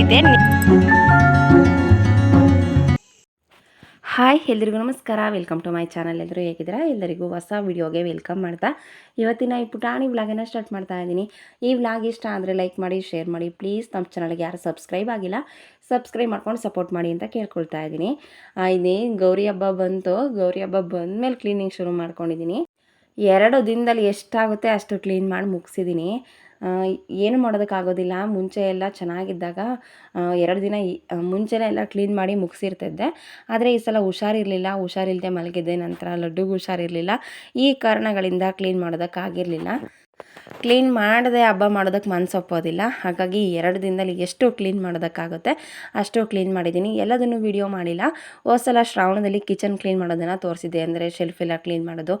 ಇದೇ ಹಾಯ್, ಎಲ್ರಿಗೂ ನಮಸ್ಕಾರ. ವೆಲ್ಕಮ್ ಟು ಮೈ ಚಾನಲ್ ಎಲ್ಲರೂ ಹೇಗಿದ್ದೀರಾ? ಎಲ್ಲರಿಗೂ ಹೊಸ ವಿಡಿಯೋಗೆ ವೆಲ್ಕಮ್ ಮಾಡ್ತಾ. ಇವತ್ತಿನ ಈ ಪುಟಾಣಿ ವ್ಲಾಗನ್ನು ಸ್ಟಾರ್ಟ್ ಮಾಡ್ತಾ ಇದ್ದೀನಿ. ಈ ವ್ಲಾಗ್ ಇಷ್ಟ ಅಂದರೆ ಲೈಕ್ ಮಾಡಿ ಶೇರ್ ಮಾಡಿ. ಪ್ಲೀಸ್ ನಮ್ಮ ಚಾನಲ್ಗೆ ಯಾರು ಸಬ್ಸ್ಕ್ರೈಬ್ ಆಗಿಲ್ಲ ಸಬ್ಸ್ಕ್ರೈಬ್ ಮಾಡ್ಕೊಂಡು ಸಪೋರ್ಟ್ ಮಾಡಿ ಅಂತ ಕೇಳ್ಕೊಳ್ತಾ ಇದ್ದೀನಿ. ಇದೇ ಗೌರಿ ಹಬ್ಬ ಬಂತು. ಗೌರಿ ಹಬ್ಬ ಬಂದಮೇಲೆ ಕ್ಲೀನಿಂಗ್ ಶುರು ಮಾಡ್ಕೊಂಡಿದ್ದೀನಿ. ಎರಡು ದಿನದಲ್ಲಿ ಎಷ್ಟಾಗುತ್ತೆ ಅಷ್ಟು ಕ್ಲೀನ್ ಮಾಡಿ ಮುಗಿಸಿದ್ದೀನಿ. ಏನು ಮಾಡೋದಕ್ಕಾಗೋದಿಲ್ಲ. ಮುಂಚೆ ಎಲ್ಲ ಚೆನ್ನಾಗಿದ್ದಾಗ ಎರಡು ದಿನ ಮುಂಚೆನೇ ಎಲ್ಲ ಕ್ಲೀನ್ ಮಾಡಿ ಮುಗಿಸಿರ್ತಿದ್ದೆ. ಆದರೆ ಈ ಸಲ ಹುಷಾರಿರಲಿಲ್ಲ. ಹುಷಾರಿಲ್ಲದೆ ಮಲಗಿದ್ದೆ. ನಂತರ ಲಡ್ಡುಗೆ ಹುಷಾರಿರಲಿಲ್ಲ. ಈ ಕಾರಣಗಳಿಂದ ಕ್ಲೀನ್ ಮಾಡೋದಕ್ಕಾಗಿರಲಿಲ್ಲ. ಕ್ಲೀನ್ ಮಾಡದೆ ಹಬ್ಬ ಮಾಡೋದಕ್ಕೆ ಮನಸ್ಸು ಒಪ್ಪೋದಿಲ್ಲ ಹಾಗಾಗಿ ಎರಡು ದಿನದಲ್ಲಿ ಎಷ್ಟು ಕ್ಲೀನ್ ಮಾಡೋದಕ್ಕಾಗುತ್ತೆ ಅಷ್ಟು ಕ್ಲೀನ್ ಮಾಡಿದ್ದೀನಿ. ಎಲ್ಲದನ್ನು ವೀಡಿಯೋ ಮಾಡಿಲ್ಲ. ಹೋದ ಶ್ರಾವಣದಲ್ಲಿ ಕಿಚನ್ ಕ್ಲೀನ್ ಮಾಡೋದನ್ನು ತೋರಿಸಿದೆ ಅಂದರೆ ಶೆಲ್ಫ್ ಎಲ್ಲ ಕ್ಲೀನ್ ಮಾಡೋದು,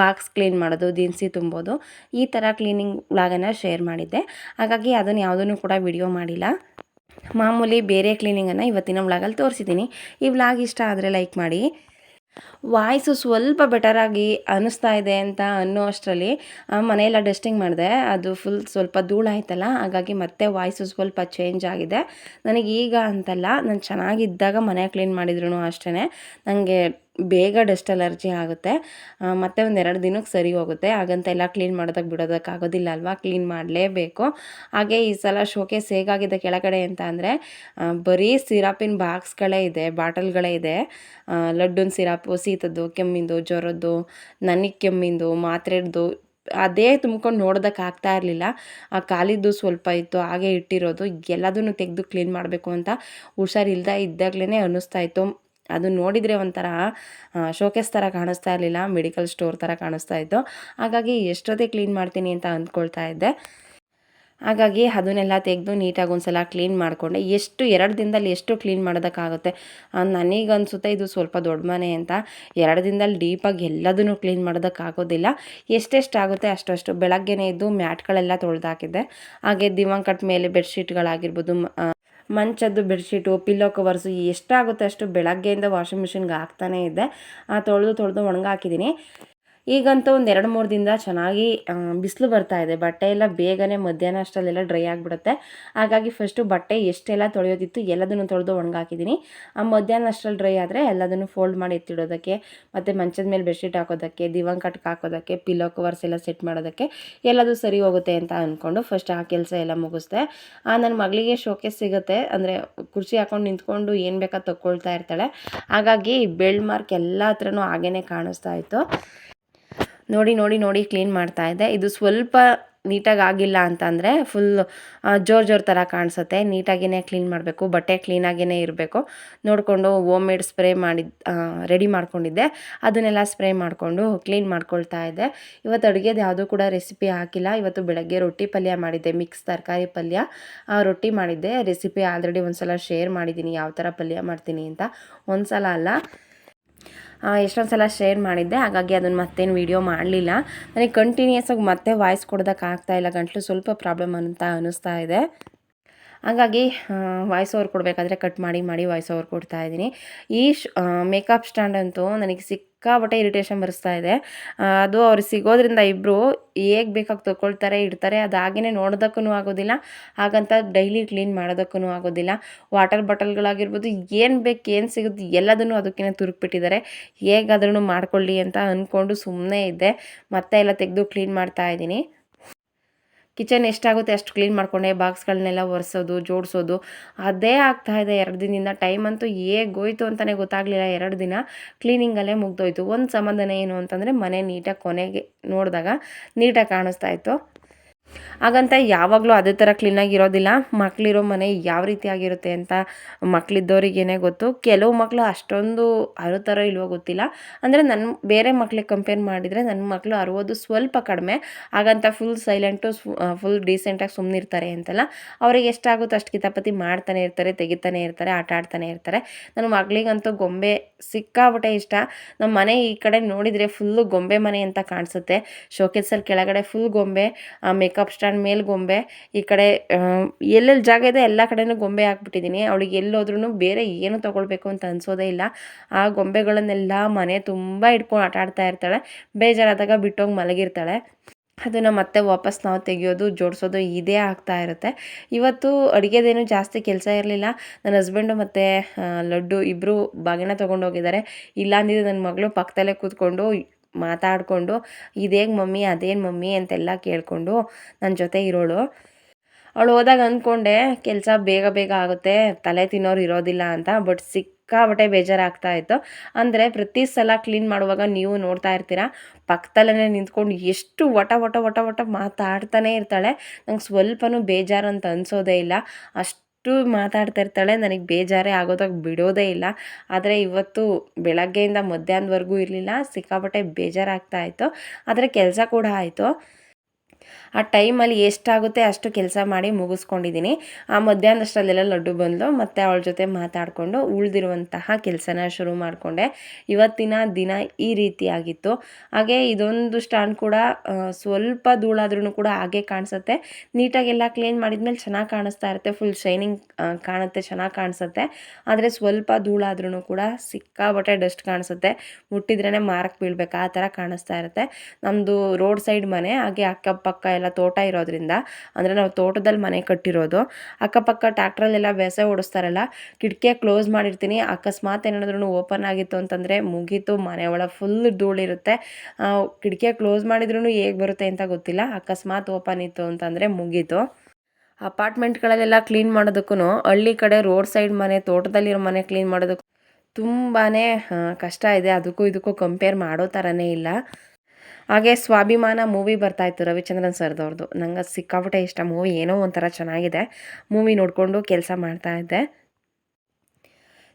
ಬಾಕ್ಸ್ ಕ್ಲೀನ್ ಮಾಡೋದು, ದಿನಸಿ ತುಂಬೋದು. ಈ ಥರ ಕ್ಲೀನಿಂಗ್ ವ್ಲಾಗನ್ನು ಶೇರ್ ಮಾಡಿದ್ದೆ. ಹಾಗಾಗಿ ಅದನ್ನು ಯಾವುದನ್ನು ಕೂಡ ವಿಡಿಯೋ ಮಾಡಿಲ್ಲ. ಮಾಮೂಲಿ ಬೇರೆ ಕ್ಲೀನಿಂಗನ್ನು ಇವತ್ತಿನ ವ್ಲಾಗಲ್ಲಿ ತೋರಿಸಿದ್ದೀನಿ. ಈ ವ್ಲಾಗ್ ಇಷ್ಟ ಆದರೆ ಲೈಕ್ ಮಾಡಿ. ವಾಯ್ಸು ಸ್ವಲ್ಪ ಬೆಟರಾಗಿ ಅನ್ನಿಸ್ತಾ ಇದೆ ಅಂತ ಅನ್ನೋ ಅಷ್ಟರಲ್ಲಿ ಮನೆಯೆಲ್ಲ ಡಸ್ಟಿಂಗ್ ಮಾಡಿದೆ. ಅದು ಫುಲ್ ಸ್ವಲ್ಪ ಧೂಳಾಯ್ತಲ್ಲ ಹಾಗಾಗಿ ಮತ್ತೆ ವಾಯ್ಸು ಸ್ವಲ್ಪ ಚೇಂಜ್ ಆಗಿದೆ. ನನಗೆ ಈಗ ಅಂತಲ್ಲ, ನಾನು ಚೆನ್ನಾಗಿದ್ದಾಗ ಮನೆ ಕ್ಲೀನ್ ಮಾಡಿದ್ರು ಅಷ್ಟೇ ನನಗೆ ಬೇಗ ಡಸ್ಟ್ ಅಲರ್ಜಿ ಆಗುತ್ತೆ. ಮತ್ತೆ ಒಂದು ಎರಡು ದಿನಕ್ಕೆ ಸರಿ ಹೋಗುತ್ತೆ. ಹಾಗಂತ ಎಲ್ಲ ಕ್ಲೀನ್ ಮಾಡೋದಕ್ಕೆ ಬಿಡೋದಕ್ಕೆ ಆಗೋದಿಲ್ಲ ಅಲ್ವಾ? ಕ್ಲೀನ್ ಮಾಡಲೇಬೇಕು. ಹಾಗೆ ಈ ಸಲ ಶೋಕೇಸ್ ಹೇಗಾಗಿದೆ ಕೆಳಗಡೆ ಅಂತ ಅಂದರೆ ಬರೀ ಸಿರಾಪಿನ ಬಾಕ್ಸ್ಗಳೇ ಇದೆ, ಬಾಟಲ್ಗಳೇ ಇದೆ. ಲಡ್ಡುನ ಸಿರಾಪು, ಸೀತದ್ದು, ಕೆಮ್ಮಿಂದು, ಜ್ವರದ್ದು ನನಗೆ ಕೆಮ್ಮಿಂದು ಮಾತ್ರೆದ್ದು ಅದೇ ತುಂಬ್ಕೊಂಡು ನೋಡೋದಕ್ಕೆ ಆಗ್ತಾ ಇರಲಿಲ್ಲ. ಆ ಕಾಲಿದ್ದು ಸ್ವಲ್ಪ ಇತ್ತು, ಹಾಗೆ ಇಟ್ಟಿರೋದು. ಎಲ್ಲದನ್ನು ತೆಗೆದು ಕ್ಲೀನ್ ಮಾಡಬೇಕು ಅಂತ ಹುಷಾರಿಲ್ದ ಇದ್ದಾಗಲೇ ಅನ್ನಿಸ್ತಾ ಇತ್ತು. ಅದು ನೋಡಿದರೆ ಒಂಥರ ಶೋಕೇಸ್ ಥರ ಕಾಣಿಸ್ತಾ ಇರಲಿಲ್ಲ ಮೆಡಿಕಲ್ ಸ್ಟೋರ್ ಥರ ಕಾಣಿಸ್ತಾ ಇತ್ತು. ಹಾಗಾಗಿ ಎಷ್ಟೊತ್ತೇ ಕ್ಲೀನ್ ಮಾಡ್ತೀನಿ ಅಂತ ಅಂದ್ಕೊಳ್ತಾ ಇದ್ದೆ. ಹಾಗಾಗಿ ಅದನ್ನೆಲ್ಲ ತೆಗೆದು ನೀಟಾಗಿ ಒಂದು ಸಲ ಕ್ಲೀನ್ ಮಾಡಿಕೊಂಡೆ. ಎಷ್ಟು, ಎರಡು ದಿನದಲ್ಲಿ ಎಷ್ಟು ಕ್ಲೀನ್ ಮಾಡೋದಕ್ಕಾಗುತ್ತೆ? ನನಗೆ ಅನಿಸುತ್ತೆ ಇದು ಸ್ವಲ್ಪ ದೊಡ್ಡ ಮನೆ ಅಂತ. ಎರಡು ದಿನದಲ್ಲಿ ಡೀಪಾಗಿ ಎಲ್ಲದನ್ನು ಕ್ಲೀನ್ ಮಾಡೋದಕ್ಕಾಗೋದಿಲ್ಲ. ಎಷ್ಟೆಷ್ಟು ಆಗುತ್ತೆ ಅಷ್ಟಷ್ಟು ಬೆಳಗ್ಗೆನೇ ಇದ್ದು ಮ್ಯಾಟ್ಗಳೆಲ್ಲ ತೊಳೆದಾಕಿದ್ದೆ ಹಾಗೆ ದಿವಂಕಟ್ ಮೇಲೆ ಬೆಡ್ಶೀಟ್ಗಳಾಗಿರ್ಬೋದು ಮಂಚದ್ದು ಬೆಡ್ಶೀಟು ಪಿಲ್ಲೋ ಕವರ್ಸು ಎಷ್ಟಾಗುತ್ತೆ ಅಷ್ಟು ಬೆಳಗ್ಗೆಯಿಂದ ವಾಷಿಂಗ್ ಮಿಷಿನ್ಗೆ ಹಾಕ್ತಾನೇ ಇದ್ದೆ ತೊಳೆದು ತೊಳೆದು ಒಣಗಾಕಿದ್ದೀನಿ. ಈಗಂತೂ ಒಂದು ಎರಡು ಮೂರು ದಿನದ ಚೆನ್ನಾಗಿ ಬಿಸಿಲು ಬರ್ತಾ ಇದೆ. ಬಟ್ಟೆ ಎಲ್ಲ ಬೇಗನೆ ಮಧ್ಯಾಹ್ನ ಅಷ್ಟರಲ್ಲೆಲ್ಲ ಡ್ರೈ ಆಗಿಬಿಡುತ್ತೆ. ಹಾಗಾಗಿ ಫಸ್ಟು ಬಟ್ಟೆ ಎಷ್ಟೆಲ್ಲ ತೊಳೆಯೋದಿತ್ತು ಎಲ್ಲದನ್ನು ತೊಳೆದು ಒಣಗಾಕಿದ್ದೀನಿ. ಆ, ಮಧ್ಯಾಹ್ನ ಅಷ್ಟರಲ್ಲಿ ಡ್ರೈ ಆದರೆ ಎಲ್ಲದನ್ನು ಫೋಲ್ಡ್ ಮಾಡಿ ಎತ್ತಿಡೋದಕ್ಕೆ, ಮತ್ತು ಮಂಚದ ಮೇಲೆ ಬೆಡ್ಶೀಟ್ ಹಾಕೋದಕ್ಕೆ ದಿವಾನ್ ಕಟ್ಗೆ ಹಾಕೋದಕ್ಕೆ ಪಿಲ್ಲೋ ಕವರ್ಸ್ ಎಲ್ಲ ಸೆಟ್ ಮಾಡೋದಕ್ಕೆ ಎಲ್ಲದೂ ಸರಿ ಹೋಗುತ್ತೆ ಅಂತ ಅಂದ್ಕೊಂಡು ಫಸ್ಟ್ ಆ ಕೆಲಸ ಎಲ್ಲ ಮುಗಿಸ್ದೆ. ನನ್ನ ಮಗಳಿಗೆ ಶೋಕೇಸ್ ಸಿಗುತ್ತೆ. ಅಂದರೆ ಕುರ್ಚಿ ಹಾಕೊಂಡು ನಿಂತ್ಕೊಂಡು ಏನು ಬೇಕಾ ತಗೊಳ್ತಾ ಇರ್ತಾಳೆ. ಹಾಗಾಗಿ ಬೆಳ್ಮಾರ್ಕ್ ಎಲ್ಲ ಹತ್ರನೂ ಹಾಗೇ ಕಾಣಿಸ್ತಾ ಇತ್ತು. ನೋಡಿ ನೋಡಿ ನೋಡಿ ಕ್ಲೀನ್ ಮಾಡ್ತಾ ಇದ್ದೆ. ಇದು ಸ್ವಲ್ಪ ನೀಟಾಗಿ ಆಗಿಲ್ಲ ಅಂತಂದರೆ ಫುಲ್ ಜೋರು ಜೋರು ಥರ ಕಾಣಿಸುತ್ತೆ. ನೀಟಾಗಿಯೇ ಕ್ಲೀನ್ ಮಾಡಬೇಕು, ಬಟ್ಟೆ ಕ್ಲೀನಾಗಿಯೇ ಇರಬೇಕು. ನೋಡಿಕೊಂಡು ಓಮ್ ಮೇಡ್ ಸ್ಪ್ರೇ ಮಾಡಿ ರೆಡಿ ಮಾಡ್ಕೊಂಡಿದ್ದೆ. ಅದನ್ನೆಲ್ಲ ಸ್ಪ್ರೇ ಮಾಡಿಕೊಂಡು ಕ್ಲೀನ್ ಮಾಡ್ಕೊಳ್ತಾ ಇದ್ದೆ. ಇವತ್ತು ಅಡುಗೆದು ಯಾವುದೂ ಕೂಡ ರೆಸಿಪಿ ಹಾಕಿಲ್ಲ. ಇವತ್ತು ಬೆಳಗ್ಗೆ ರೊಟ್ಟಿ ಪಲ್ಯ ಮಾಡಿದ್ದೆ ಮಿಕ್ಸ್ ತರಕಾರಿ ಪಲ್ಯ. ರೊಟ್ಟಿ ಮಾಡಿದ್ದೆ. ರೆಸಿಪಿ ಆಲ್ರೆಡಿ ಒಂದು ಸಲ ಶೇರ್ ಮಾಡಿದ್ದೀನಿ ಯಾವ ಥರ ಪಲ್ಯ ಮಾಡ್ತೀನಿ ಅಂತ. ಒಂದು ಸಲ ಅಲ್ಲ. ಎಷ್ಟೊಂದು ಸಲ ಶೇರ್ ಮಾಡಿದ್ದೆ. ಹಾಗಾಗಿ ಅದನ್ನು ಮತ್ತೇನು ವೀಡಿಯೋ ಮಾಡಲಿಲ್ಲ. ನನಗೆ ಕಂಟಿನ್ಯೂಸ್ ಆಗಿ ಮತ್ತೆ ವಾಯ್ಸ್ ಕೊಡೋದಕ್ಕೆ ಇಲ್ಲ. ಗಂಟಲು ಸ್ವಲ್ಪ ಪ್ರಾಬ್ಲಮ್ ಅಂತ ಅನ್ನಿಸ್ತಾ ಇದೆ. ಹಾಗಾಗಿ ವಾಯ್ಸ್ ಓವರ್ ಕೊಡಬೇಕಾದ್ರೆ ಕಟ್ ಮಾಡಿ ಮಾಡಿ ವಾಯ್ಸ್ ಓವರ್ ಕೊಡ್ತಾ ಇದ್ದೀನಿ. ಈ ಮೇಕಪ್ ಸ್ಟ್ಯಾಂಡ್ ಅಂತೂ ನನಗೆ ಸಿಕ್ಕ ಸಿಕ್ಕಾಪಟ್ಟೆ ಇರಿಟೇಷನ್ ಬರಿಸ್ತಾ ಇದೆ. ಅದು ಅವ್ರು ಸಿಗೋದ್ರಿಂದ ಇಬ್ಬರು ಹೇಗೆ ಬೇಕಾಗಿ ತೊಗೊಳ್ತಾರೆ ಇಡ್ತಾರೆ, ಅದು ಹಾಗೇ ನೋಡೋದಕ್ಕೂ ಆಗೋದಿಲ್ಲ. ಹಾಗಂತ ಡೈಲಿ ಕ್ಲೀನ್ ಮಾಡೋದಕ್ಕೂ ಆಗೋದಿಲ್ಲ. ವಾಟರ್ ಬಾಟಲ್ಗಳಾಗಿರ್ಬೋದು ಏನು ಬೇಕು, ಏನು ಸಿಗುತ್ತೆ, ಎಲ್ಲದನ್ನು ಅದಕ್ಕೇ ತುರುಕ್ಬಿಟ್ಟಿದ್ದಾರೆ. ಹೇಗಾದ್ರೂ ಮಾಡ್ಕೊಳ್ಳಿ ಅಂತ ಅಂದ್ಕೊಂಡು ಸುಮ್ಮನೆ ಇದ್ದೆ. ಮತ್ತೆ ಎಲ್ಲ ತೆಗೆದು ಕ್ಲೀನ್ ಮಾಡ್ತಾ ಇದ್ದೀನಿ. ಕಿಚನ್ ಎಷ್ಟಾಗುತ್ತೆ ಅಷ್ಟು ಕ್ಲೀನ್ ಮಾಡಿಕೊಂಡೆ, ಬಾಕ್ಸ್ಗಳನ್ನೆಲ್ಲ ಒರೆಸೋದು, ಜೋಡಿಸೋದು. ಅದೇ ಆಗ್ತಾ ಇದೆ ಎರಡು ದಿನದಿಂದ. ಟೈಮ್ ಅಂತೂ ಹೇಗೋಯ್ತು ಅಂತಲೇ ಗೊತ್ತಾಗಲಿಲ್ಲ. ಎರಡು ದಿನ ಕ್ಲೀನಿಂಗಲ್ಲೇ ಮುಗ್ದೋಯ್ತು. ಒಂದು ಸಮಾಧಾನ ಏನು ಅಂತಂದರೆ ಮನೆ ನೀಟಾಗಿ ಕೊನೆಗೆ ನೋಡಿದಾಗ ನೀಟಾಗಿ ಕಾಣಿಸ್ತಾ ಇತ್ತು. ಹಾಗಂತ ಯಾವಾಗಲೂ ಅದೇ ಥರ ಕ್ಲೀನಾಗಿರೋದಿಲ್ಲ ಮಕ್ಕಳಿರೋ ಮನೆ ಯಾವ ರೀತಿಯಾಗಿರುತ್ತೆ ಅಂತ ಮಕ್ಕಳಿದ್ದವ್ರಿಗೇನೆ ಗೊತ್ತು. ಕೆಲವು ಮಕ್ಕಳು ಅಷ್ಟೊಂದು ಥರ ಇಲ್ವೋ ಗೊತ್ತಿಲ್ಲ. ಅಂದರೆ ನನ್ನ ಬೇರೆ ಮಕ್ಕಳಿಗೆ ಕಂಪೇರ್ ಮಾಡಿದರೆ ನನ್ನ ಮಕ್ಕಳು ಅರುವುದು ಸ್ವಲ್ಪ ಕಡಿಮೆ. ಹಾಗಂತ ಫುಲ್ ಸೈಲೆಂಟು ಫುಲ್ ಡೀಸೆಂಟಾಗಿ ಸುಮ್ಮನಿರ್ತಾರೆ ಅಂತಲ್ಲ. ಅವ್ರಿಗೆ ಎಷ್ಟಾಗುತ್ತೋ ಅಷ್ಟು ಕಿತಾಪತಿ ಮಾಡ್ತಾನೆ ಇರ್ತಾರೆ, ತೆಗಿತಾನೆ ಇರ್ತಾರೆ, ಆಟ ಆಡ್ತಾನೆ ಇರ್ತಾರೆ. ನನ್ನ ಮಗಳಿಗಂತೂ ಗೊಂಬೆ ಸಿಕ್ಕಾಬಿಟ್ಟೆ ಇಷ್ಟ. ನಮ್ಮ ಮನೆ ಈ ಕಡೆ ನೋಡಿದರೆ ಫುಲ್ಲು ಗೊಂಬೆ ಮನೆ ಅಂತ ಕಾಣಿಸುತ್ತೆ. ಶೋಕೇಸಲ್ಲಿ ಕೆಳಗಡೆ ಫುಲ್ ಗೊಂಬೆ, ಆ ಮೇಕಪ್ ಸ್ಟ್ಯಾಂಡ್ ಮೇಲೆ ಗೊಂಬೆ, ಈ ಕಡೆ ಎಲ್ಲೆಲ್ಲಿ ಜಾಗ ಇದೆ ಎಲ್ಲ ಕಡೆನೂ ಗೊಂಬೆ ಹಾಕ್ಬಿಟ್ಟಿದ್ದೀನಿ. ಅವಳಿಗೆ ಎಲ್ಲೋದ್ರೂ ಬೇರೆ ಏನು ತೊಗೊಳ್ಬೇಕು ಅಂತ ಅನಿಸೋದೇ ಇಲ್ಲ. ಆ ಗೊಂಬೆಗಳನ್ನೆಲ್ಲ ಮನೆ ತುಂಬ ಇಟ್ಕೊಂಡು ಆಟ ಆಡ್ತಾ ಇರ್ತಾಳೆ. ಬೇಜಾರಾದಾಗ ಬಿಟ್ಟೋಗಿ ಮಲಗಿರ್ತಾಳೆ. ಅದನ್ನು ಮತ್ತೆ ವಾಪಸ್ ನಾವು ತೆಗೆಯೋದು, ಜೋಡಿಸೋದು ಇದೇ ಆಗ್ತಾ ಇರುತ್ತೆ. ಇವತ್ತು ಅಡುಗೆದೇನು ಜಾಸ್ತಿ ಕೆಲಸ ಇರಲಿಲ್ಲ. ನನ್ನ ಹಸ್ಬೆಂಡು ಮತ್ತು ಲಡ್ಡು ಇಬ್ಬರು ಬಾಗಿನ ಇಲ್ಲ ಅಂದಿದ್ದು ನನ್ನ ಮಗಳು ಪಕ್ಕದಲ್ಲೇ ಕೂತ್ಕೊಂಡು ಮಾತಾಡಿಕೊಂಡು, ಇದೇಗೆ ಮಮ್ಮಿ, ಅದೇನು ಮಮ್ಮಿ? ಅಂತೆಲ್ಲ ಕೇಳಿಕೊಂಡು ನನ್ನ ಜೊತೆ ಇರೋಳು. ಅವಳು ಹೋದಾಗ ಅಂದ್ಕೊಂಡೆ, ಕೆಲಸ ಬೇಗ ಬೇಗ ಆಗುತ್ತೆ. ತಲೆ ತಿನ್ನೋರು ಇರೋದಿಲ್ಲ ಅಂತ ಬಟ್ ಸಿಕ್ಕಾಬಟ್ಟೆ ಬೇಜಾರಾಗ್ತಾ ಇತ್ತು. ಅಂದರೆ ಪ್ರತಿ ಸಲ ಕ್ಲೀನ್ ಮಾಡುವಾಗ ನೀವು ನೋಡ್ತಾ ಇರ್ತೀರಾ? ಪಕ್ಕದಲ್ಲೇ ನಿಂತ್ಕೊಂಡು ಎಷ್ಟು ವಟ ವಟ ವಟ ವಟ ಮಾತಾಡ್ತಾನೆ ಇರ್ತಾಳೆ. ನಂಗೆ ಸ್ವಲ್ಪನೂ ಬೇಜಾರು ಅಂತ ಅನಿಸೋದೇ ಇಲ್ಲ. ಅಷ್ಟು ಮಾತಾಡ್ತಾ ಇರ್ತಾಳೆ. ನನಗೆ ಬೇಜಾರೇ ಆಗೋದಾಗ ಬಿಡೋದೇ ಇಲ್ಲ. ಆದರೆ ಇವತ್ತು ಬೆಳಗ್ಗೆಯಿಂದ ಮಧ್ಯಾಹ್ನದವರೆಗೂ ಇರಲಿಲ್ಲ. ಸಿಕ್ಕಾಪಟ್ಟೆ ಬೇಜಾರಾಗ್ತಾ ಇತ್ತು. ಆದರೆ ಕೆಲಸ ಕೂಡ ಆಯಿತು. ಆ ಟೈಮಲ್ಲಿ ಎಷ್ಟಾಗುತ್ತೆ ಅಷ್ಟು ಕೆಲಸ ಮಾಡಿ ಮುಗಿಸ್ಕೊಂಡಿದ್ದೀನಿ. ಆ ಮಧ್ಯಾಹ್ನದಷ್ಟರಲ್ಲೆಲ್ಲ ಲಡ್ಡು ಬಂದು ಮತ್ತು ಅವಳ ಜೊತೆ ಮಾತಾಡಿಕೊಂಡು ಉಳಿದಿರುವಂತಹ ಕೆಲಸನ ಶುರು ಮಾಡಿಕೊಂಡೆ. ಇವತ್ತಿನ ದಿನ ಈ ರೀತಿಯಾಗಿತ್ತು. ಹಾಗೆ ಇದೊಂದು ಸ್ಟ್ಯಾಂಡ್ ಕೂಡ ಸ್ವಲ್ಪ ಧೂಳಾದ್ರೂ ಕೂಡ ಹಾಗೆ ಕಾಣಿಸುತ್ತೆ. ನೀಟಾಗೆಲ್ಲ ಕ್ಲೀನ್ ಮಾಡಿದ್ಮೇಲೆ ಚೆನ್ನಾಗಿ ಕಾಣಿಸ್ತಾ ಇರುತ್ತೆ. ಫುಲ್ ಶೈನಿಂಗ್ ಕಾಣುತ್ತೆ, ಚೆನ್ನಾಗಿ ಕಾಣಿಸುತ್ತೆ. ಆದರೆ ಸ್ವಲ್ಪ ಧೂಳಾದ್ರೂ ಕೂಡ ಸಿಕ್ಕಾಬಟ್ಟೆ ಡಸ್ಟ್ ಕಾಣಿಸುತ್ತೆ. ಮುಟ್ಟಿದ್ರೇ ಮಾರಕ್ಕೆ ಬೀಳ್ಬೇಕು. ಆ ಥರ ಕಾಣಿಸ್ತಾ ಇರುತ್ತೆ. ನಮ್ಮದು ರೋಡ್ ಸೈಡ್ ಮನೆ. ಹಾಗೆ ಅಕ್ಕಪಕ್ಕ ಎಲ್ಲ ತೋಟ ಇರೋದ್ರಿಂದ, ಅಂದರೆ ನಾವು ತೋಟದಲ್ಲಿ ಮನೆ ಕಟ್ಟಿರೋದು, ಅಕ್ಕಪಕ್ಕ ಟ್ಯಾಕ್ಟ್ರಲ್ಲೆಲ್ಲ ಬೆಸೆ ಓಡಿಸ್ತಾರಲ್ಲ, ಕಿಟಕಿ ಕ್ಲೋಸ್ ಮಾಡಿರ್ತೀನಿ, ಅಕಸ್ಮಾತ್ ಏನಾದ್ರೂ ಓಪನ್ ಆಗಿತ್ತು ಅಂತಂದರೆ ಮುಗೀತು, ಮನೆ ಒಳಗೆ ಫುಲ್ ಧೂಳಿರುತ್ತೆ. ಕಿಟಕಿ ಕ್ಲೋಸ್ ಮಾಡಿದ್ರೂ ಹೇಗೆ ಬರುತ್ತೆ ಅಂತ ಗೊತ್ತಿಲ್ಲ, ಅಕಸ್ಮಾತ್ ಓಪನ್ ಇತ್ತು ಅಂತಂದರೆ ಮುಗೀತು. ಅಪಾರ್ಟ್ಮೆಂಟ್ಗಳಲ್ಲೆಲ್ಲ ಕ್ಲೀನ್ ಮಾಡೋದಕ್ಕೂ ಹಳ್ಳಿ ಕಡೆ ರೋಡ್ ಸೈಡ್ ಮನೆ, ತೋಟದಲ್ಲಿರೋ ಮನೆ ಕ್ಲೀನ್ ಮಾಡೋದಕ್ಕೂ ತುಂಬಾ ಕಷ್ಟ ಇದೆ, ಅದಕ್ಕೂ ಇದಕ್ಕೂ ಕಂಪೇರ್ ಮಾಡೋ ಥರನೇ ಇಲ್ಲ. ಹಾಗೆ ಸ್ವಾಭಿಮಾನ ಮೂವಿ ಬರ್ತಾ ಇತ್ತು ರವಿಚಂದ್ರನ್ ಸರ್ದವ್ರದ್ದು ನಂಗೆ ಸಿಕ್ಕಾಪಟ್ಟೆ ಇಷ್ಟ. ಮೂವಿ ಏನೋ ಒಂಥರ ಚೆನ್ನಾಗಿದೆ. ಮೂವಿ ನೋಡಿಕೊಂಡು ಕೆಲಸ ಮಾಡ್ತಾ ಇದ್ದೆ.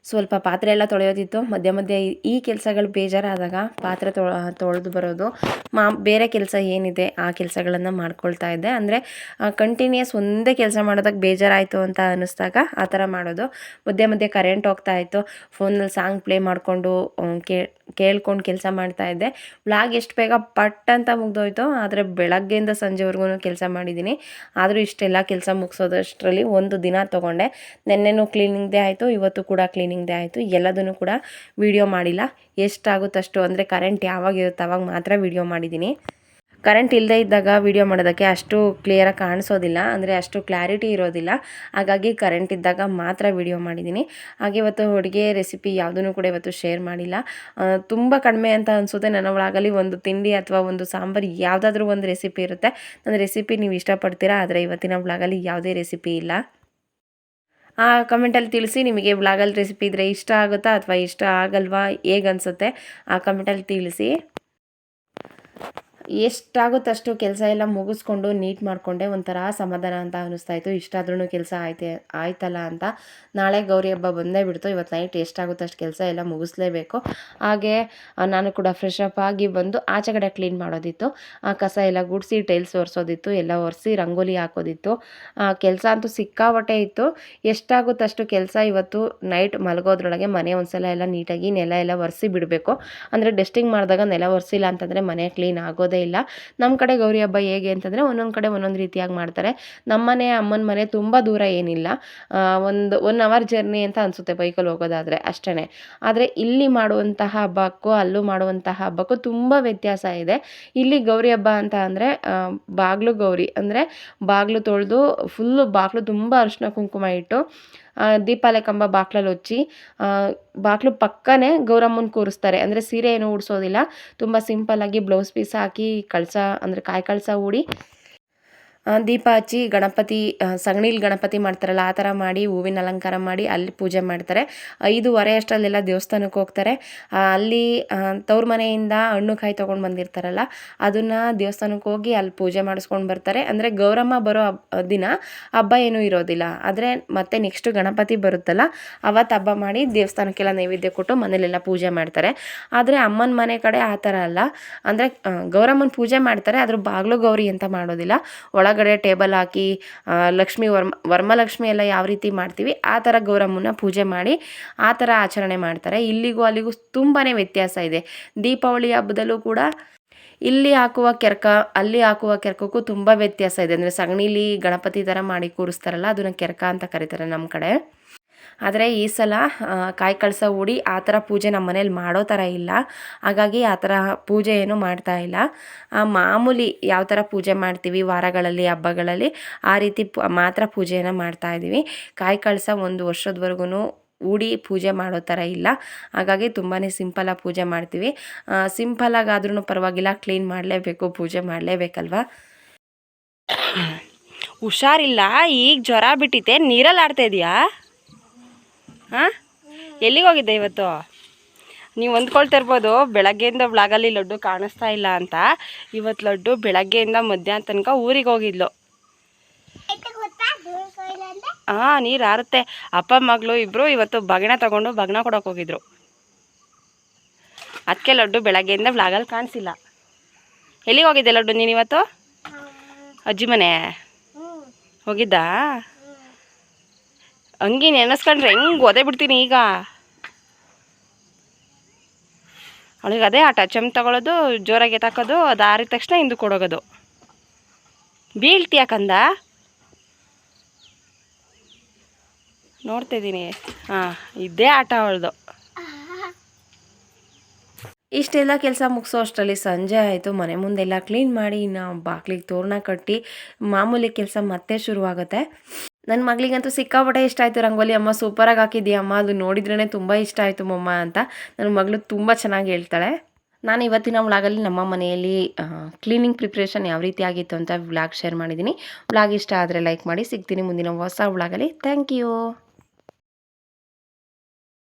ಸ್ವಲ್ಪ ಪಾತ್ರೆ ಎಲ್ಲ ತೊಳೆಯೋದಿತ್ತು. ಮಧ್ಯ ಮಧ್ಯೆ ಈ- ಕೆಲಸಗಳು ಬೇಜಾರಾದಾಗ ಪಾತ್ರೆ ತೊಳ, ತೊಳೆದು ಬರೋದು. ಮಾ, ಬೇರೆ ಕೆಲಸ ಏನಿದೆ ಆ ಕೆಲಸಗಳನ್ನು ಮಾಡ್ಕೊಳ್ತಾ ಇದ್ದೆ. ಅಂದರೆ ಕಂಟಿನ್ಯೂಸ್ ಒಂದೇ ಕೆಲಸ ಮಾಡೋದಕ್ಕೆ ಬೇಜಾರಾಯಿತು ಅಂತ ಅನ್ನಿಸ್ದಾಗ ಆ ಥರ ಮಾಡೋದು. ಮಧ್ಯೆ ಮಧ್ಯೆ ಕರೆಂಟ್ ಹೋಗ್ತಾ ಇತ್ತು. ಫೋನಲ್ಲಿ ಸಾಂಗ್ ಪ್ಲೇ ಮಾಡಿಕೊಂಡು ಕೇ ಕೇಳ್ಕೊಂಡು ಕೆಲಸ ಮಾಡ್ತಾ ಇದ್ದೆ. ವ್ಲಾಗ್ ಎಷ್ಟು ಬೇಗ ಪಟ್ ಅಂತ ಮುಗ್ದೋಯ್ತು, ಆದರೆ ಬೆಳಗ್ಗೆಯಿಂದ ಸಂಜೆವರೆಗೂ ಕೆಲಸ ಮಾಡಿದ್ದೀನಿ. ಆದರೂ ಇಷ್ಟೆಲ್ಲ ಕೆಲಸ ಮುಗಿಸೋದಷ್ಟರಲ್ಲಿ ಒಂದು ದಿನ ತೊಗೊಂಡೆ. ನೆನ್ನೆನೂ ಕ್ಲೀನಿಂಗ್ದೇ ಆಯಿತು, ಇವತ್ತು ಕೂಡ ಕ್ಲೀನಿಂಗ್ದೇ ಆಯಿತು. ಎಲ್ಲದನ್ನು ಕೂಡ ವಿಡಿಯೋ ಮಾಡಿಲ್ಲ. ಎಷ್ಟಾಗುತ್ತಷ್ಟು ಅಂದರೆ ಕರೆಂಟ್ ಯಾವಾಗಿರುತ್ತೆ ಅವಾಗ ಮಾತ್ರ ವಿಡಿಯೋ ಮಾಡಿದ್ದೀನಿ. ಕರೆಂಟ್ ಇಲ್ಲದೆ ಇದ್ದಾಗ ವೀಡಿಯೋ ಮಾಡೋದಕ್ಕೆ ಅಷ್ಟು ಕ್ಲಿಯರಾಗಿ ಕಾಣಿಸೋದಿಲ್ಲ, ಅಂದರೆ ಅಷ್ಟು ಕ್ಲಾರಿಟಿ ಇರೋದಿಲ್ಲ. ಹಾಗಾಗಿ ಕರೆಂಟ್ ಇದ್ದಾಗ ಮಾತ್ರ ವಿಡಿಯೋ ಮಾಡಿದ್ದೀನಿ ಹಾಗೆ ಇವತ್ತು ಅಡುಗೆ ರೆಸಿಪಿ ಯಾವುದನ್ನು ಕೂಡ ಇವತ್ತು ಶೇರ್ ಮಾಡಿಲ್ಲ. ತುಂಬ ಕಡಿಮೆ ಅಂತ ಅನಿಸುತ್ತೆ. ನನ್ನ ಒಳಗಲ್ಲಿ ಒಂದು ತಿಂಡಿ ಅಥವಾ ಒಂದು ಸಾಂಬಾರು ಯಾವುದಾದ್ರೂ ಒಂದು ರೆಸಿಪಿ ಇರುತ್ತೆ. ನನ್ನ ರೆಸಿಪಿ ನೀವು ಇಷ್ಟಪಡ್ತೀರಾ? ಆದರೆ ಇವತ್ತಿನ ಒಳಗಲ್ಲಿ ಯಾವುದೇ ರೆಸಿಪಿ ಇಲ್ಲ. ಆ ಕಮೆಂಟಲ್ಲಿ ತಿಳಿಸಿ ನಿಮಗೆ ಬ್ಲಾಗಲ್ಲಿ ರೆಸಿಪಿ ಇದ್ದರೆ ಇಷ್ಟ ಆಗುತ್ತಾ ಅಥವಾ ಇಷ್ಟ ಆಗಲ್ವಾ? ಹೇಗೆ ಅನಿಸುತ್ತೆ ಆ ಕಮೆಂಟಲ್ಲಿ ತಿಳಿಸಿ. ಎಷ್ಟಾಗುತ್ತಷ್ಟು ಕೆಲಸ ಎಲ್ಲ ಮುಗಿಸ್ಕೊಂಡು ನೀಟ್ ಮಾಡಿಕೊಂಡೆ ಒಂಥರ ಸಮಾಧಾನ ಅಂತ ಅನ್ನಿಸ್ತಾ ಇತ್ತು. ಇಷ್ಟಾದ್ರೂ ಕೆಲಸ ಆಯ್ತೆ, ಆಯ್ತಲ್ಲ ಅಂತ ನಾಳೆ ಗೌರಿ ಹಬ್ಬ ಬಂದೇ ಬಿಡ್ತು. ಇವತ್ತು ನೈಟ್ ಎಷ್ಟಾಗುತ್ತೆ ಅಷ್ಟು ಕೆಲಸ ಎಲ್ಲ ಮುಗಿಸ್ಲೇಬೇಕು. ಹಾಗೆ ನಾನು ಕೂಡ ಫ್ರೆಶ್ ಅಪ್ ಆಗಿ ಬಂದು ಆಚೆ ಕಡೆ ಕ್ಲೀನ್ ಮಾಡೋದಿತ್ತು. ಆ, ಕಸ ಎಲ್ಲ ಗುಡಿಸಿ ಟೈಲ್ಸ್ ಒರೆಸೋದಿತ್ತು, ಎಲ್ಲ ಒರೆಸಿ, ರಂಗೋಲಿ ಹಾಕೋದಿತ್ತು. ಕೆಲಸ ಅಂತೂ ಸಿಕ್ಕಾಪಟ್ಟೆ ಇತ್ತು. ಎಷ್ಟಾಗುತ್ತಷ್ಟು ಕೆಲಸ ಇವತ್ತು ನೈಟ್ ಮಲಗೋದ್ರೊಳಗೆ ಮನೆ ಒಂದ್ಸಲ ಎಲ್ಲ ನೀಟಾಗಿ ನೆಲ ಎಲ್ಲ ಒರೆಸಿ ಬಿಡಬೇಕು. ಅಂದರೆ ಡಸ್ಟಿಂಗ್ ಮಾಡಿದಾಗ ನೆಲ ಒರೆಸಿಲ್ಲ ಅಂತಂದರೆ ಮನೆ ಕ್ಲೀನ್ ಆಗೋದೇ ಇಲ್ಲ. ನಮ್ಮ ಕಡೆ ಗೌರಿ ಹಬ್ಬ ಹೇಗೆ ಅಂತಂದರೆ ಒಂದೊಂದು ಕಡೆ ಒಂದೊಂದು ರೀತಿಯಾಗಿ ಮಾಡ್ತಾರೆ. ನಮ್ಮನೆ ಅಮ್ಮನ ಮನೆ ತುಂಬ ದೂರ ಏನಿಲ್ಲ. ಒಂದು ಒನ್ ಅವರ್ ಜರ್ನಿ ಅಂತ ಅನಿಸುತ್ತೆ ಬೈಕಲ್ಲಿ ಹೋಗೋದಾದರೆ ಅಷ್ಟೇ ಆದರೆ ಇಲ್ಲಿ ಮಾಡುವಂತಹ ಹಬ್ಬಕ್ಕೂ, ಅಲ್ಲೂ ಮಾಡುವಂತಹ ಹಬ್ಬಕ್ಕೂ ತುಂಬ ವ್ಯತ್ಯಾಸ ಇದೆ. ಇಲ್ಲಿ ಗೌರಿ ಹಬ್ಬ ಅಂತ ಅಂದರೆ ಬಾಗಿಲು ಗೌರಿ ಅಂದರೆ ಬಾಗಿಲು ತೊಳೆದು ಫುಲ್ಲು ಬಾಗಿಲು ತುಂಬ ಅರಿಶಿನ ಕುಂಕುಮ ಇಟ್ಟು ದೀಪಾಲೆ ಕಂಬ ಬಾಕ್ಲಲ್ಲಿ ಹೊಚ್ಚಿ ಬಾಕ್ಲು ಪಕ್ಕನೇ ಗೌರಮ್ಮನ ಕೂರಿಸ್ತಾರೆ. ಅಂದರೆ ಸೀರೆ ಏನು ಉಡಿಸೋದಿಲ್ಲ. ತುಂಬ ಸಿಂಪಲ್ಲಾಗಿ ಬ್ಲೌಸ್ ಪೀಸ್ ಹಾಕಿ ಕಳಸ, ಅಂದರೆ ಕಾಯಿ ಕಳಸ ಹೂಡಿ ದೀಪ ಹಚ್ಚಿ ಗಣಪತಿ ಸಗಣಿಲಿ ಗಣಪತಿ ಮಾಡ್ತಾರಲ್ಲ, ಆ ಥರ ಮಾಡಿ, ಹೂವಿನ ಅಲಂಕಾರ ಮಾಡಿ ಅಲ್ಲಿ ಪೂಜೆ ಮಾಡ್ತಾರೆ. ಐದೂವರೆ ಅಷ್ಟರಲ್ಲೆಲ್ಲ ದೇವಸ್ಥಾನಕ್ಕೆ ಹೋಗ್ತಾರೆ. ಅಲ್ಲಿ ತವ್ರ ಮನೆಯಿಂದ ಹಣ್ಣು ಕಾಯಿ ತೊಗೊಂಡು ಬಂದಿರ್ತಾರಲ್ಲ, ಅದನ್ನು ದೇವಸ್ಥಾನಕ್ಕೆ ಹೋಗಿ ಅಲ್ಲಿ ಪೂಜೆ ಮಾಡಿಸ್ಕೊಂಡು ಬರ್ತಾರೆ. ಅಂದರೆ ಗೌರಮ್ಮ ಬರೋ ದಿನ ಹಬ್ಬ ಏನೂ ಇರೋದಿಲ್ಲ. ಆದರೆ ಮತ್ತೆ ನೆಕ್ಸ್ಟು ಗಣಪತಿ ಬರುತ್ತಲ್ಲ ಅವತ್ತು ಹಬ್ಬ ಮಾಡಿ ದೇವಸ್ಥಾನಕ್ಕೆಲ್ಲ ನೈವೇದ್ಯ ಕೊಟ್ಟು ಮನೇಲೆಲ್ಲ ಪೂಜೆ ಮಾಡ್ತಾರೆ. ಆದರೆ ಅಮ್ಮನ ಮನೆ ಕಡೆ ಆ ಥರ ಅಲ್ಲ. ಅಂದರೆ ಗೌರಮ್ಮನ ಪೂಜೆ ಮಾಡ್ತಾರೆ ಅದ್ರ ಬಾಗ್ಲು ಗೌರಿ ಅಂತ ಮಾಡೋದಿಲ್ಲ. ಒಳಗಡೆ ಟೇಬಲ್ ಹಾಕಿ ಲಕ್ಷ್ಮಿ ವರ್ಮ, ವರ್ಮಲಕ್ಷ್ಮಿ ಎಲ್ಲ ಯಾವ ರೀತಿ ಮಾಡ್ತೀವಿ, ಆ ಥರ ಗೌರಮ್ಮನ ಪೂಜೆ ಮಾಡಿ, ಆ ಥರ ಆಚರಣೆ ಮಾಡ್ತಾರೆ. ಇಲ್ಲಿಗೂ ಅಲ್ಲಿಗೂ ತುಂಬಾ ವ್ಯತ್ಯಾಸ ಇದೆ. ದೀಪಾವಳಿ ಹಬ್ಬದಲ್ಲೂ ಕೂಡ ಇಲ್ಲಿ ಹಾಕುವ ಕೆರ್ಕ, ಅಲ್ಲಿ ಹಾಕುವ ಕೆರ್ಕಕ್ಕೂ ತುಂಬ ವ್ಯತ್ಯಾಸ ಇದೆ. ಅಂದರೆ ಸಗಣಿಲಿ ಗಣಪತಿ ಥರ ಮಾಡಿ ಕೂರಿಸ್ತಾರಲ್ಲ, ಅದನ್ನ ಕೆರ್ಕ ಅಂತ ಕರೀತಾರೆ ನಮ್ಮ ಕಡೆ. ಆದರೆ ಈ ಸಲ ಕಾಯಿ ಕಳಸ ಹೂಡಿ ಆ ಥರ ಪೂಜೆ ನಮ್ಮ ಮನೇಲಿ ಮಾಡೋ ಥರ ಇಲ್ಲ. ಹಾಗಾಗಿ ಆ ಥರ ಪೂಜೆ ಏನು ಮಾಡ್ತಾ ಇಲ್ಲ. ಮಾಮೂಲಿ ಯಾವ ಥರ ಪೂಜೆ ಮಾಡ್ತೀವಿ ವಾರಗಳಲ್ಲಿ, ಹಬ್ಬಗಳಲ್ಲಿ, ಆ ರೀತಿ ಮಾತ್ರ ಪೂಜೆಯನ್ನು ಮಾಡ್ತಾ ಇದ್ದೀವಿ. ಕಾಯಿ ಕಳಸ ಒಂದು ವರ್ಷದವರೆಗೂ ಉಡಿ ಪೂಜೆ ಮಾಡೋ ಥರ ಇಲ್ಲ. ಹಾಗಾಗಿ ತುಂಬಾ ಸಿಂಪಲಾಗಿ ಪೂಜೆ ಮಾಡ್ತೀವಿ. ಸಿಂಪಲಾಗಾದ್ರೂ ಪರವಾಗಿಲ್ಲ, ಕ್ಲೀನ್ ಮಾಡಲೇಬೇಕು, ಪೂಜೆ ಮಾಡಲೇಬೇಕಲ್ವಾ? ಹುಷಾರಿಲ್ಲ, ಈಗ ಜ್ವರ ಬಿಟ್ಟಿದೆ ನೀರಲ್ಲಿ ಆಡ್ತಾ ಇದೆಯಾ? ಹಾಂ? ಎಲ್ಲಿಗೆ ಹೋಗಿದ್ದೆ ಇವತ್ತು? ನೀವು ಹೊಂದ್ಕೊಳ್ತಾ ಇರ್ಬೋದು, ಬೆಳಗ್ಗೆಯಿಂದ ಬ್ಲಾಗಲ್ಲಿ ಲಡ್ಡು ಕಾಣಿಸ್ತಾ ಇಲ್ಲ ಅಂತ. ಇವತ್ತು ಲಡ್ಡು ಬೆಳಗ್ಗೆಯಿಂದ ಮಧ್ಯಾಹ್ನ ತನಕ ಊರಿಗೆ ಹೋಗಿದ್ಲು. ಹಾಂ ನೀರು ಹಾರುತ್ತೆ ಅಪ್ಪ, ಮಗಳು ಇಬ್ಬರು ಇವತ್ತು ಬಗಣ ತಗೊಂಡು ಬಗ್ನ ಕೊಡೋಕೆ ಹೋಗಿದ್ರು. ಅದಕ್ಕೆ ಲಡ್ಡು ಬೆಳಗ್ಗೆಯಿಂದ ಬ್ಲಾಗಲ್ಲಿ ಕಾಣಿಸಿಲ್ಲ. ಎಲ್ಲಿಗೆ ಹೋಗಿದ್ದೆ ಲಡ್ಡು ನೀನು ಇವತ್ತು? ಅಜ್ಜಿ ಮನೆ. ಹೋಗಿದ್ದಾ? ಹಂಗೆ ನೆನೆಸ್ಕೊಂಡ್ರೆ ಹೆಂಗೆ ಒದೆ ಬಿಡ್ತೀನಿ ಈಗ? ಅವಳಿಗೆ ಅದೇ ಆಟ, ಚಮ್ ತಗೊಳ್ಳೋದು ಜೋರಾಗಿ ಎತ್ತಾಕೋದು ಅದು ಆರಿದ ತಕ್ಷಣ ಹಿಂದೆ ಕೊಡೋಗೋದು. ಬೀಳ್ತಿ ಕಂದ? ನೋಡ್ತಿದ್ದೀನಿ ಹಾಂ, ಇದೇ ಆಟ ಅವಳದು. ಇಷ್ಟೆಲ್ಲ ಕೆಲಸ ಮುಗಿಸೋ ಅಷ್ಟರಲ್ಲಿ ಸಂಜೆ ಆಯಿತು. ಮನೆ ಮುಂದೆಲ್ಲ ಕ್ಲೀನ್ ಮಾಡಿ ಇನ್ನು ಬಾಗಿಲಿಗೆ ತೋರಣ ಕಟ್ಟಿ, ಮಾಮೂಲಿ ಕೆಲಸ ಮತ್ತೆ ಶುರುವಾಗುತ್ತೆ. ನನ್ನ ಮಗಳಿಗಂತೂ ಸಿಕ್ಕಾಪಟ್ಟೆ ಇಷ್ಟ ಆಯಿತು ರಂಗೋಲಿ. ಅಮ್ಮ ಸೂಪರಾಗಿ ಹಾಕಿದ್ದೀಯಮ್ಮ. ಅದು ನೋಡಿದ್ರೇ ತುಂಬ ಇಷ್ಟ ಆಯಿತು ಮಮ್ಮ ಅಂತ. ನನ್ನ ಮಗಳು ತುಂಬ ಚೆನ್ನಾಗಿ ಹೇಳ್ತಾಳೆ. ನಾನು ಇವತ್ತಿನ ವ್ಲಾಗಲ್ಲಿ ನಮ್ಮ ಮನೆಯಲ್ಲಿ ಕ್ಲೀನಿಂಗ್ ಪ್ರಿಪ್ರೇಷನ್ ಯಾವ ರೀತಿ ಆಗಿತ್ತು ಅಂತ ವ್ಲಾಗ್ ಶೇರ್ ಮಾಡಿದ್ದೀನಿ ವ್ಲಾಗ್ ಇಷ್ಟ ಆದರೆ ಲೈಕ್ ಮಾಡಿ. ಸಿಗ್ತೀನಿ ಮುಂದಿನ ಹೊಸ ವ್ಲಾಗಲ್ಲಿ. Thank you